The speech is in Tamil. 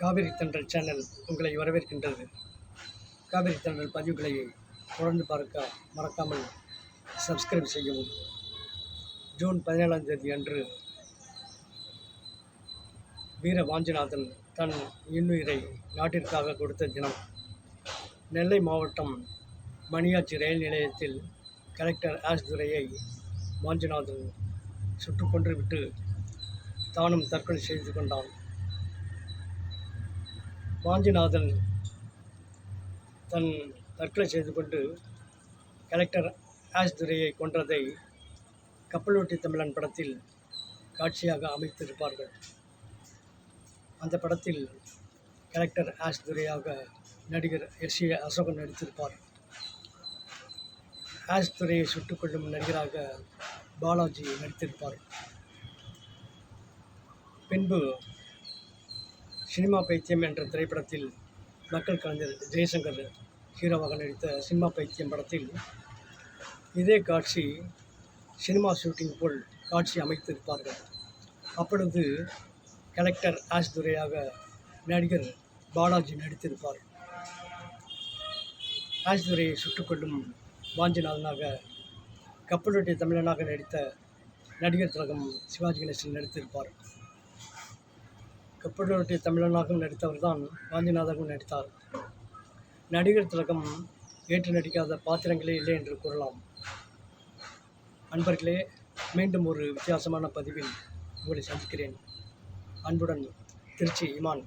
காவிரி தென்றல் சேனல் உங்களை வரவேற்கின்றது. காவிரி தென்றல் பதிவுகளை தொடர்ந்து பார்க்க மறக்காமல் சப்ஸ்கிரைப் செய்யவும். ஜூன் பதினேழாம் தேதி அன்று வீர வாஞ்சிநாதன் தன் இன்னுயிரை நாட்டிற்காக கொடுத்த தினம். நெல்லை மாவட்டம் மணியாச்சி ரயில் நிலையத்தில் கலெக்டர் ஆஸ்துரையை வாஞ்சிநாதன் சுட்டுக்கொன்று விட்டு தானும் தற்கொலை செய்து கொண்டான். வாஞ்சிநாதன் தன் தற்கொலை செய்து கொண்டு கலெக்டர் ஆஸ்துரையை கொன்றதை கப்பலோட்டி தமிழன் படத்தில் காட்சியாக அமைத்திருப்பார்கள். அந்த படத்தில் கலெக்டர் ஆஸ்துரையாக நடிகர் எஸ் ஏ அசோகன் நடித்திருப்பார். ஆஸ்துரையை துரையை சுட்டுக் கொள்ளும் நடிகராக பாலாஜி நடித்திருப்பார். பின்பு சினிமா பைத்தியம் என்ற திரைப்படத்தில் மக்கள் கலைஞர் ஜெய்சங்கர் ஹீரோவாக நடித்த சினிமா பைத்தியம் படத்தில் இதே காட்சி சினிமா ஷூட்டிங் போல் காட்சி அமைத்திருப்பார்கள். அப்பொழுது கலெக்டர் ஆஸ் துரையாக நடிகர் பாலாஜி நடித்திருப்பார். ஆஸ் துரையை சுட்டுக்கொள்ளும் வாஞ்சிநாதனாக கப்பலுடைய தமிழனாக நடித்த நடிகர் திலகம் சிவாஜி கணேசன் நடித்திருப்பார். கப்பலுடைய தமிழனாகவும் நடித்தவர் தான் வாஞ்சிநாதகவும் நடித்தார். நடிகர் திலகம் ஏற்று நடிக்காத பாத்திரங்களே இல்லை என்று கூறலாம். அன்பர்களே மீண்டும் ஒரு வித்தியாசமான பதிவில் உங்களை சந்திக்கிறேன். அன்புடன் திருச்சி இமான்